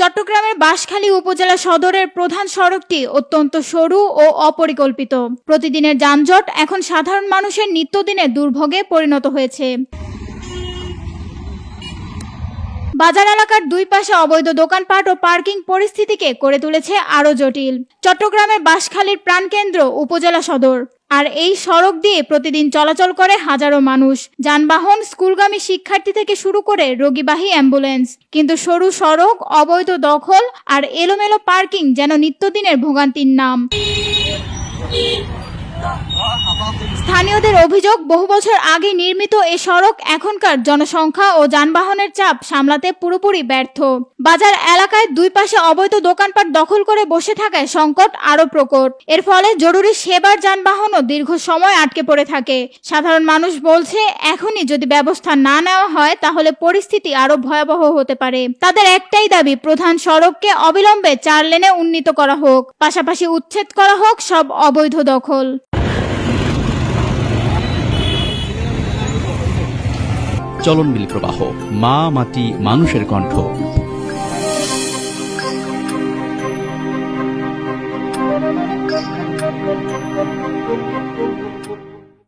চট্টগ্রামের বাঁশখালী উপজেলা সদরের প্রধান সড়কটি অত্যন্ত সরু ও অপরিকল্পিত। প্রতিদিনের যানজট এখন সাধারণ মানুষের নিত্যদিনে দুর্ভোগে পরিণত হয়েছে। বাজার এলাকার দুই পাশে অবৈধ দোকানপাট ও পার্কিং পরিস্থিতিকে করে তুলেছে আরও জটিল। চট্টগ্রামের বাঁশখালীর প্রাণকেন্দ্র উপজেলা সদর। আর এই সড়ক দিয়ে প্রতিদিন চলাচল করে হাজারো মানুষ। যানবাহন স্কুলগামী শিক্ষার্থী থেকে শুরু করে রোগীবাহী অ্যাম্বুলেন্স। কিন্তু সরু সড়ক, অবৈধ দখল আর এলোমেলো পার্কিং যেন নিত্যদিনের ভোগান্তির নাম। স্থানীয়দের অভিযোগ, বহু বছর আগে নির্মিত এ সড়ক এখনকার জনসংখ্যা ও যানবাহনের চাপ সামলাতে পুরোপুরি ব্যর্থ। বাজার এলাকায় দুই পাশে অবৈধ দোকানপাট দখল করে বসে থাকায় সংকট আরও প্রকট। এর ফলে জরুরি সেবার যানবাহনও দীর্ঘ সময় আটকে পড়ে থাকে। সাধারণ মানুষ বলছে, এখনই যদি ব্যবস্থা না নেওয়া হয়, তাহলে পরিস্থিতি আরও ভয়াবহ হতে পারে। তাদের একটাই দাবি, প্রধান সড়ককে অবিলম্বে চার লেনে উন্নীত করা হোক। পাশাপাশি উচ্ছেদ করা হোক সব অবৈধ দখল। চলনবিল প্রবাহ মা মাটি মানুষের কণ্ঠ।